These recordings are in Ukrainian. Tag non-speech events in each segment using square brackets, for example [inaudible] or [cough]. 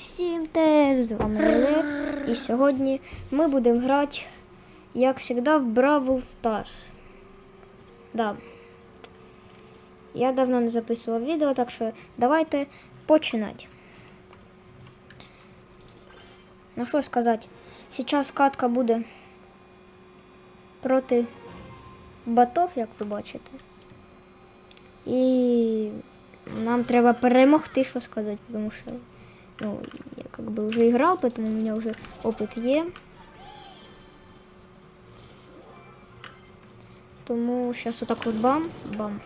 всім теж з вами Олег. І сьогодні ми будемо грати, як завжди, в Бравл Stars. Да. Я давно не записував відео, так що давайте починати. Ну що сказати, зараз катка буде проти ботов, як ви бачите. І нам треба перемогти, що сказати, тому що ну, я как бы уже играл, поэтому у меня уже опыт є. Тому зараз отак от бам, бам.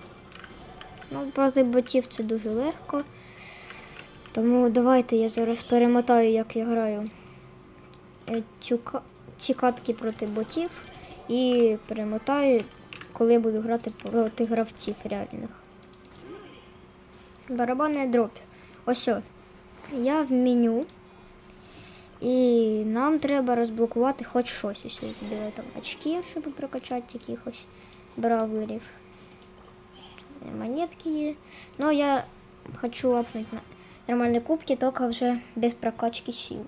Ну, проти ботів це дуже легко. Тому давайте я зараз перемотаю, як я граю е, цю, ка- ці катки проти ботів і перемотаю, коли я буду грати проти гравців реальних. Барабанний дробь. Ось. о. Я в меню. І нам треба розблокувати хоч щось. Якщо збираю там очки, щоб прокачати якихось бравлерів. Монетки є. Ну, я хочу апнути на нормальні кубки, тільки вже без прокачки сили.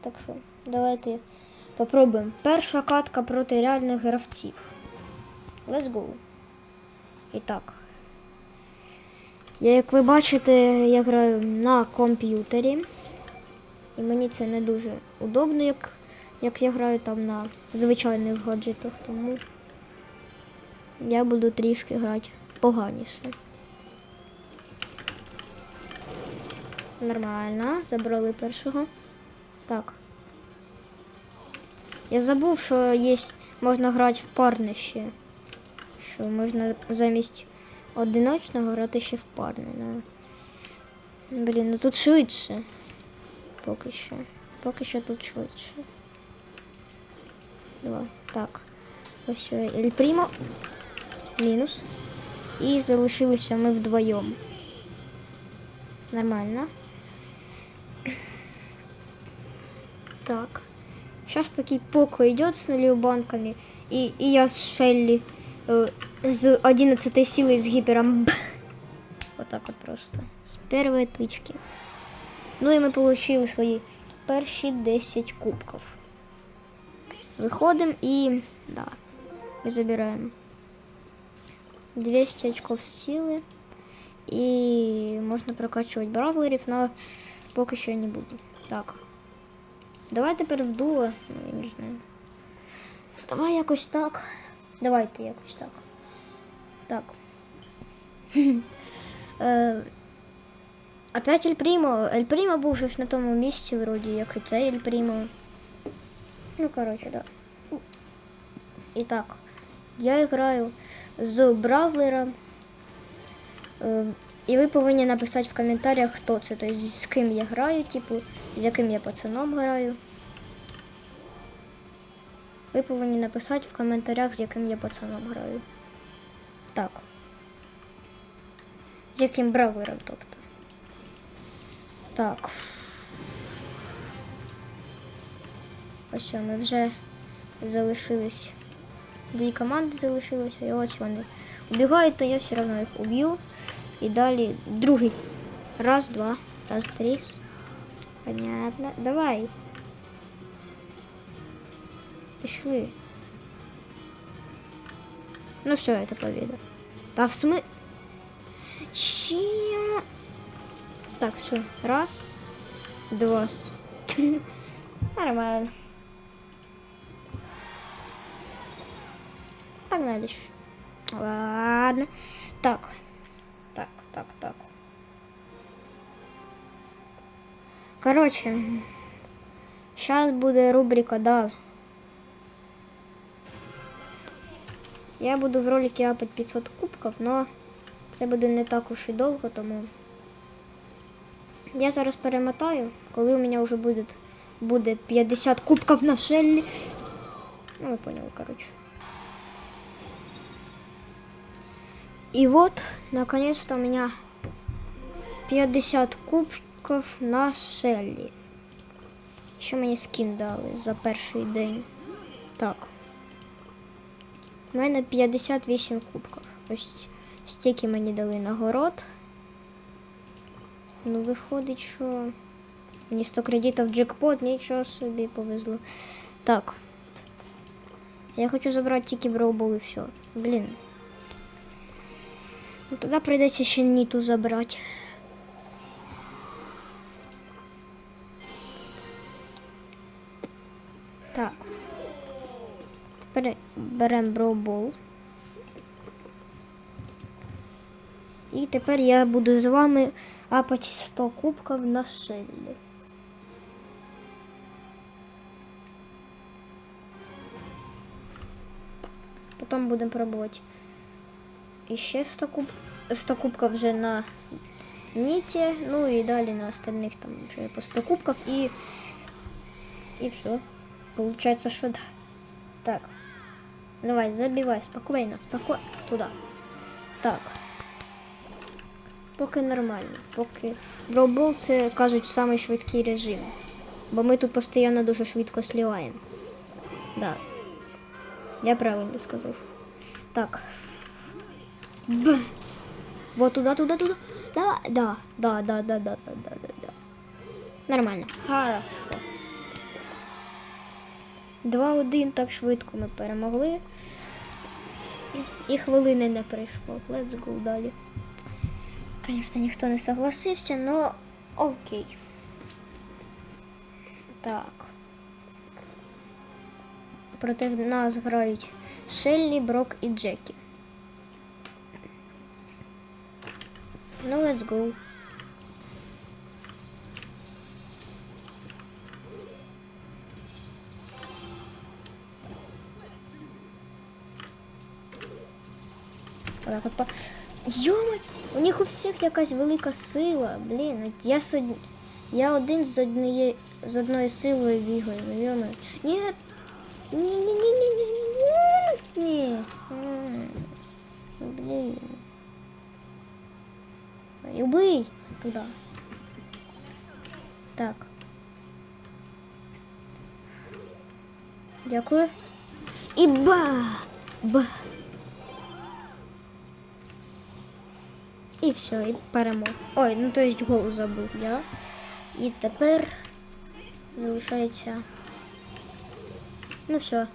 Так що, давайте попробуємо. Перша катка проти реальних гравців. Let's go. І так. Я, як ви бачите, я граю на комп'ютері. І мені це не дуже удобно, як, як я граю там на звичайних гаджетах, тому я буду трішки грати поганіше. Нормально, забрали першого. Так. Я забув, що є, можна грати в парне. Що можна замість одиночного грати ще в парне. Да. Блін, ну тут швидше. Поки що. Поки що тут швидше. Два. Так. Ось що, Ель Прімо. Мінус. І залишилися ми вдвоєм. Нормально. Так. Сейчас такий поко идет с нулью банками. И, и я с Шелли э, с 11 силой с гипером. Вот так вот просто. С первой тычки. Ну і ми отримали свої перші 10 кубків. Виходимо і. Да. І забираємо 200 очков сили. І можна прокачувати бравлерів, але поки що не буду. Так. Давай тепер в дуо. Ну, я не знаю. Давай якось так. Давайте якось так. Так. [laughs] Е, Опять Ель Прімо. Ель Прімо був же на тому місці, вроді, як і цей Ель Прімо. Ну, коротше, да. І так, я граю з бравлером. Е, І ви повинні написати в коментарях, хто це, тобто з ким я граю, типу, з яким я пацаном граю. Ви повинні написати в коментарях, з яким я пацаном граю. Так. З яким бравлером, тобто. Так. Ось ми вже залишились. Дві команди залишилися, і ось вони убігають, то я все одно їх уб'ю. І далі другий. Раз, два, раз, три. Понятно. Давай. Пішли. Ну все, это победа. Да в смы... Чем? Так, все. Раз. Два. [laughs] Нормально. Погнали. ещё. Ладно. Так. Так, так, так. Короче. Сейчас буде рубрика, да. Я буду в ролике апать 500 кубків, но це буде не так уж і довго, тому я зараз перемотаю, коли у мене вже буде, буде 50 кубків на шеллі. Ну, ви поняли, короче. И вот, наконец-то у меня 50 кубков на шеллі. Ще мені скін дали за перший день. Так. У мене 58 кубків. Ось стільки мені дали нагород. Ну, виходить, що Мені 100 кредитів джекпот, нічого собі повезло. Так. Я хочу забрати тільки броубол і все. Блін. Ну тоді прийдеться ще ніту забрати. Так. Тепер беремо броубол. І тепер я буду з вами апати 100 кубків на шеллі. Потім будемо пробувати. І ще 100, куб... 100 кубків вже на ніті, ну і далі на остальних там вже по 100 кубків і. І все. Получается, що да. Так. Давай, забивай, спокійно, спокійно. Туди. Так. Поки нормально. Поки. Броубол це кажуть самий швидкий режим. Бо ми тут постійно дуже швидко сліваємо. Да. Я правильно сказав. Так. Б. Вот туда, туда, туда. Да, да, да, да, да, да, да, да, да, да. Нормально. Хорошо. 2-1 так швидко ми перемогли. І, хвилини не прийшло. Let's go далі. Звісно, ніхто не согласився, но окей. Так. Проти нас грають Шеллі, Брок і Джекі. Ну, let's go. Отак от по... Йома, у них у всіх якась велика сила. Блін, от я сод... я один з однієї з одною силою бігаю. ну, Йома. Ні. Ні, ні, ні, ні, ні, ні, ні. М. Блін. Ай, Убий туди. Так. Дякую. І ба! Ба! І все, і перемог. Ой, ну то есть гол забив я. І тепер залишається. Ну все.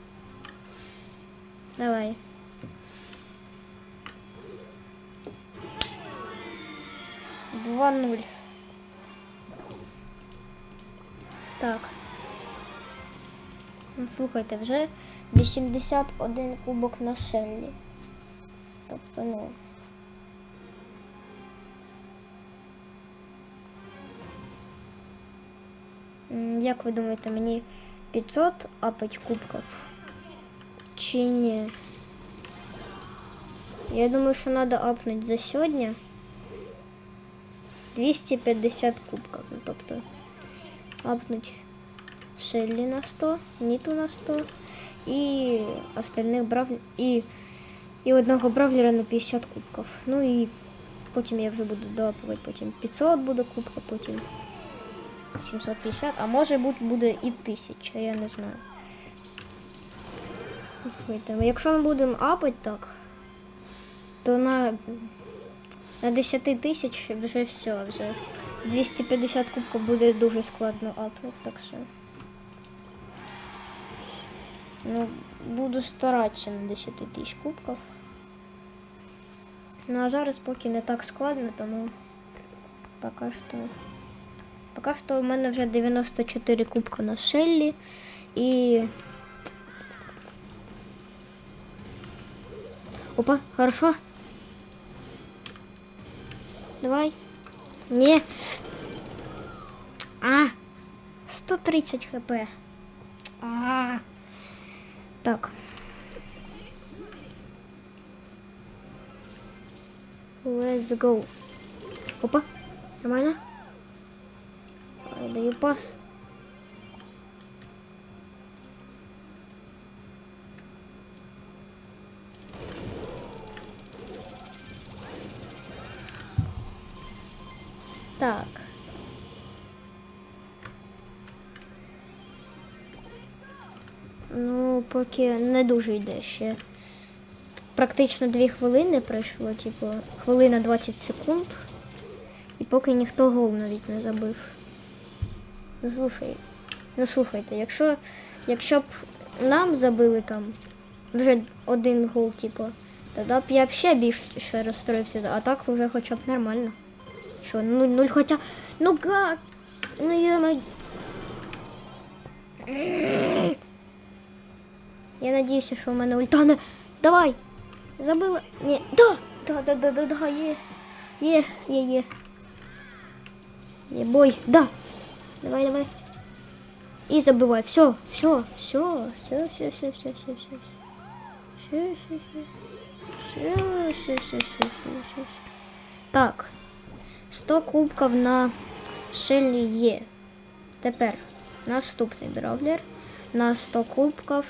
Давай. Два нуль. Так. Ну, слухайте, вже 81 кубок на шеллі. Тобто, ну. Як ви думаєте, мені 500 апать кубків? Чи ні? Я думаю, що треба апнути за сьогодні 250 кубків. Ну, тобто апнуть Шеллі на 100, Ніту на 100 і остальних брав і, і одного бравлера на 50 кубків. Ну і потім я вже буду доапувати, потім 500 буде кубка, потім 750, а може бути буде і 1000, я не знаю. Якщо ми будемо апати так, то на, на 10 тисяч вже все, вже 250 кубків буде дуже складно апнути, так що. Ну, буду старатися на 10 тисяч кубків. Ну а зараз поки не так складно, тому поки що. Поки що у мене вже 94 кубка на Шеллі і. Опа, хорошо. Давай. Не. А. 130 хп. А. Так. Let's go. Опа. Нормально? Ай, даю пас. Так. Ну, поки не дуже йде ще. Практично дві хвилини пройшло, типу, хвилина 20 секунд. І поки ніхто гол навіть не забив. Ну слушай, ну слухайте, якщо, якщо б нам забили там вже один гол, типу, тоді б я б ще більше розстроївся, а так вже хоча б нормально. Що, ну нуль хоча. Ну как? Ну я Я надіюся, що в мене ультане. Давай! Забила. Ні. Да! Да, да, да, да, да, є. Є, є, є. Є бой. Да. Давай, давай. І забивай. Все, все, все, все, все, все, все, все, все. Все, все, все. Все, все, все, все, все. Так. 100 кубків на Шеллі є. Тепер наступний бравлер. На 100 кубків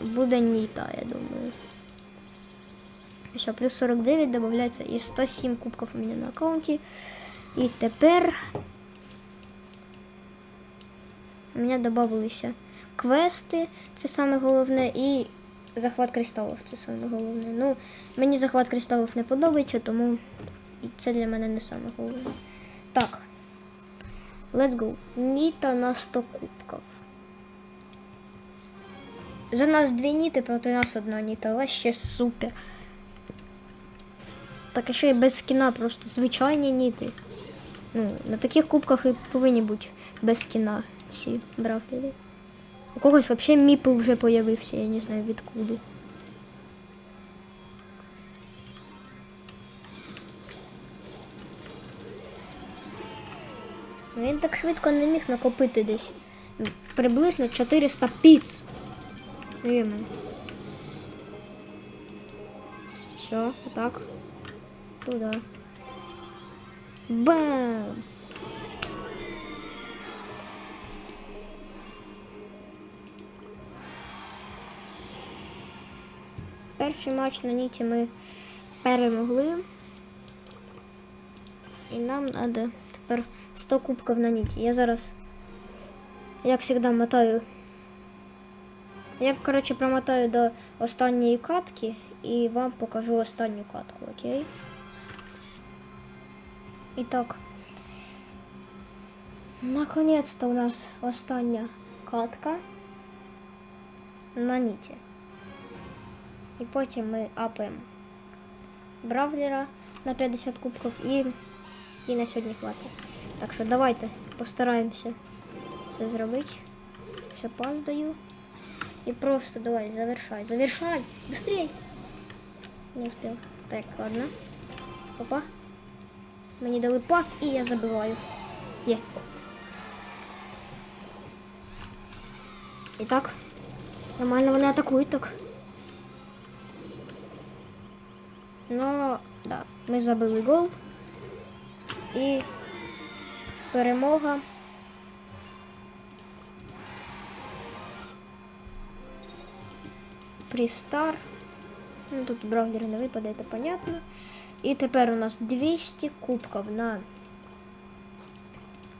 буде Ніта, я думаю. Ще плюс 49 додається і 107 кубків у мене на аккаунті. І тепер у мене додавалися квести, це саме головне, і захват кристалів, це саме головне. Ну, мені захват кристалів не подобається, тому це для мене не саме головне. Так. Let's go. Ніта на 100 кубків. За нас дві ніти, проти нас одна ніта. Вообще супер. Так а ще й без скіна, просто звичайні ніти. Ну, на таких кубках і повинні бути без скіна всі бравлери. У когось взагалі міпл вже появився, я не знаю відкуди. Він так швидко не міг накопити десь приблизно 400 піц. Ємен. Все, отак. Туда. Бам! Перший матч на Ніті ми перемогли. І нам треба тепер 100 кубків на Ніті. Я зараз, як завжди, мотаю. Я, коротше, промотаю до останньої катки і вам покажу останню катку, окей? І так. Наконец-то у нас остання катка на ніті. І потім ми апаємо бравлера на 50 кубків і, і на сьогодні хватить. Так що давайте постараємося це зробити. Все пас даю. И просто давай, завершай. Завершай! Быстрей! Не успел. Так, ладно. Опа. Мені дали пас, і я забиваю. Є. І так. Нормально вони атакують так. Ну, да, ми забили гол. І перемога. Пристар. Ну, тут браузер не випаде, це понятно. І тепер у нас 200 кубків на,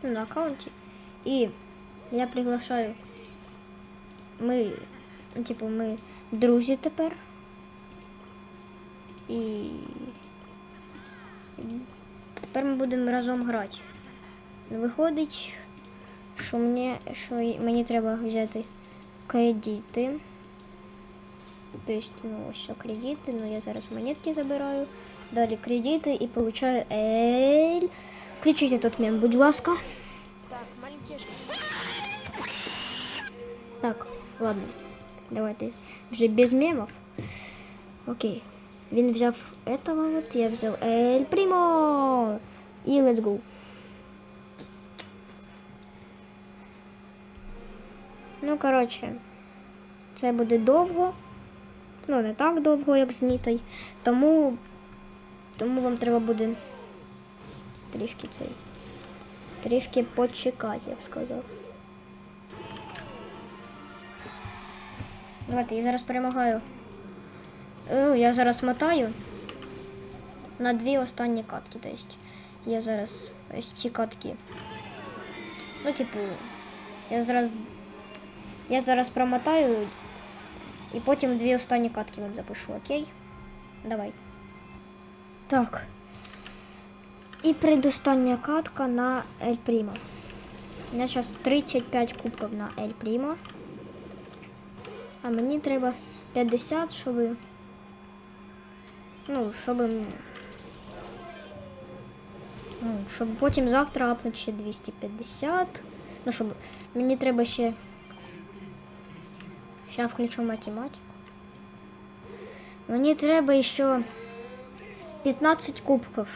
на аккаунті. І я приглашаю. Ми, типу, ми друзі тепер. І тепер ми будемо разом грати. Виходить, що мені, що мені треба взяти кредити. То есть, ну, все, кредиты, но я зараз монетки забираю. Далі кредиты и получаю Эль. Включите тут мем, будь ласка. Так, маленький Так, ладно. Давайте вже без мемов. Окей. Він взяв этого вот, я взяв Эль Примо. І let's go. Ну, коротше, це буде довго. Ну, не так довго, як з Нітой. Тому, тому вам треба буде трішки цей. Трішки почекати, я б сказав. Давайте, я зараз перемагаю. Ну, я зараз мотаю на дві останні катки. Тобто я зараз ось ці катки. Ну, типу, я зараз. Я зараз промотаю і потім дві останні катки вам запишу, окей? Давайте. Так. І предостання катка на Ель Прімо. У меня сейчас 35 кубков на Эль Примо. А мені треба 50, щоб. Ну, щоб. м, Ну, щоб потім завтра апнути ще 250. Ну, щоб. Мені треба ще. Сейчас включу математику. Мені треба ще 15 кубків.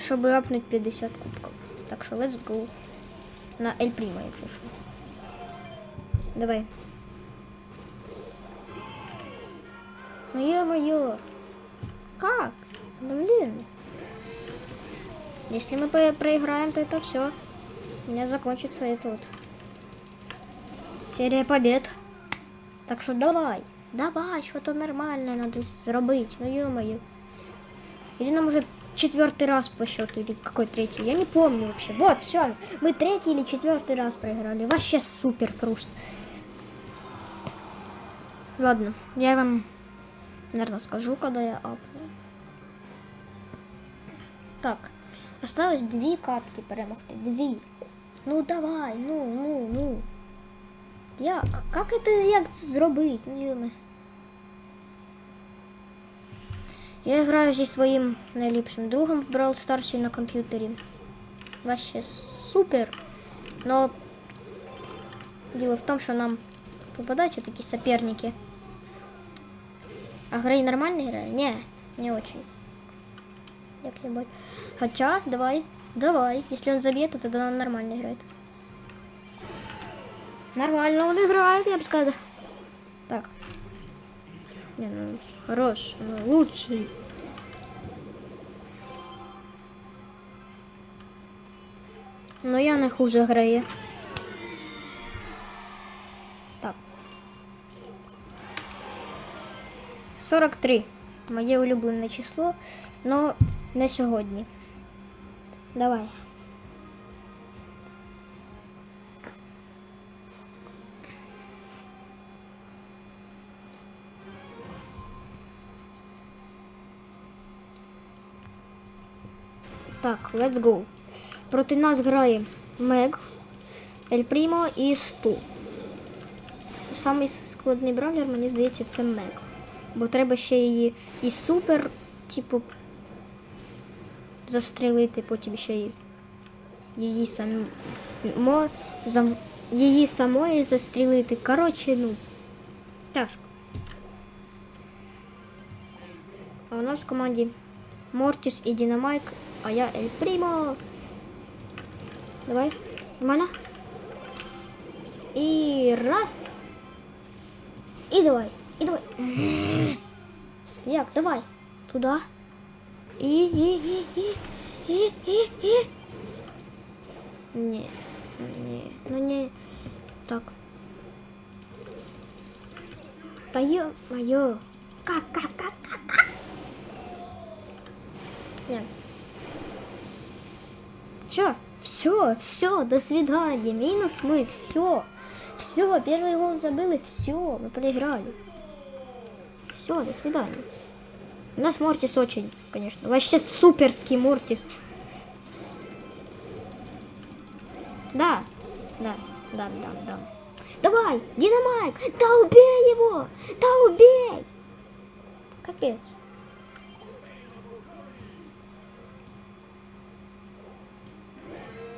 Щоб апнути 50 кубків. Так що let's go. На Эль Примо, якщо що. Давай. Ну ё-моё. Как? Да блин. Если мы проиграем, то это все. У меня закончится это вот. Серия побед. Так что давай. Давай, что-то нормальное надо сделать. Ну ё-моё. Или нам уже четвертый раз по счету, или какой третий, я не помню вообще. Вот, все, мы третий или четвертый раз проиграли. Вообще супер просто. Ладно, я вам, наверное, скажу, когда я апну Так, осталось дві катки перемогти. Дві. Ну давай, ну, ну, ну. Як? Как это як це зробити? Ну, йоме. Я граю зі своїм найліпшим другом в Brawl Stars на комп'ютері. Вообще супер. Но дело в том, что нам попадаются такие соперники. А Грей нормально играет? Не, не очень. Бачу. Хотя, давай, давай. Если он забьет, то тогда он нормально играет. Нормально он играет, я бы сказал. Так. Не, ну, хорош, ну, лучший. Но я не хуже грає. Так. 43. Моє улюблене число, но не сьогодні. Давай. Так, let's go. Проти нас грає Мег, Ель Прімо і Сту. Самий складний бравлер, мені здається, це Мег. Бо треба ще її і супер, типу, застрелити, потім ще й її само, зам, її самої застрілити. Коротше, ну, тяжко. А у нас в команді Мортіс і Динамайк, а я Ель Прімо. Давай. Нормально? И раз. И давай. И давай. Як, давай. Туда. И, и, и, и, и, и, и. Не, не, ну не. Так. Да ё-моё. Как, как, как, как, как? Нет. Чё? Все, все, до свидания. Минус мы, все. Все, первый гол забыли, все, мы проиграли. Все, до свидания. У нас Мортис очень, конечно, вообще суперский Мортис. Да, да, да, да, да. Давай, Динамайк, да убей его, да убей. Капец.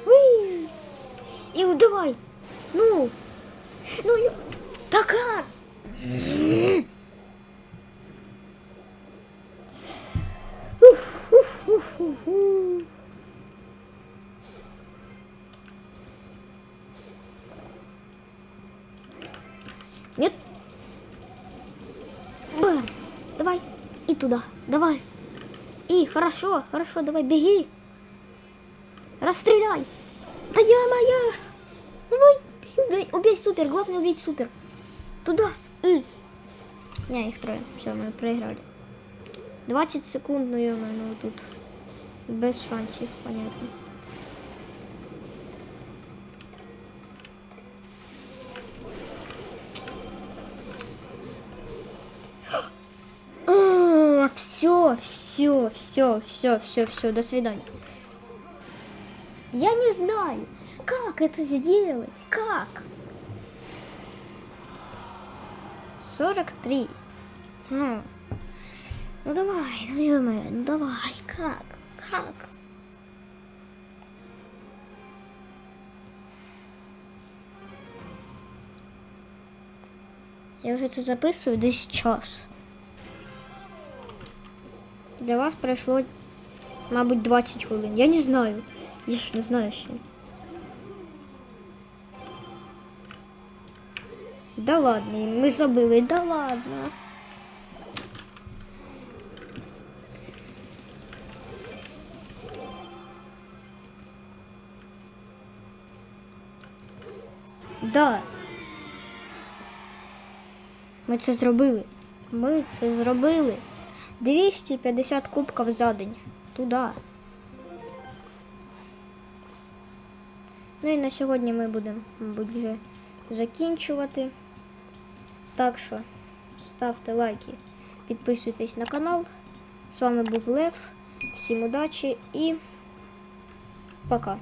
Уи! И вот давай. Ну. Ну, ё- да как? Нет. Б. Давай. И туда. Давай. И хорошо, хорошо, давай, беги. Расстреляй! Да я моя! Давай, убей, убей супер, главное убить супер. Туда. И. Не, их трое. Все, мы проиграли. 20 секунд, ну, ё-моё, ну тут без шансів, понятно. Все, все, все, все, все, все, до свидания. Я не знаю. как это сделать? Как? 43. Ну, ну давай, ё ну давай, как? Как? Я вже це записую десь час. Для вас пройшло, мабуть, 20 хвилин. Я не знаю. Я ж не знаю ще. Да ладно, ми забили, да ладно. Да. Ми це зробили. Ми це зробили. 250 кубків за день. Туда. Ну і на сьогодні ми будемо, мабуть, вже закінчувати. Так що ставте лайки, підписуйтесь на канал. З вами був Лев. Всім удачі і пока.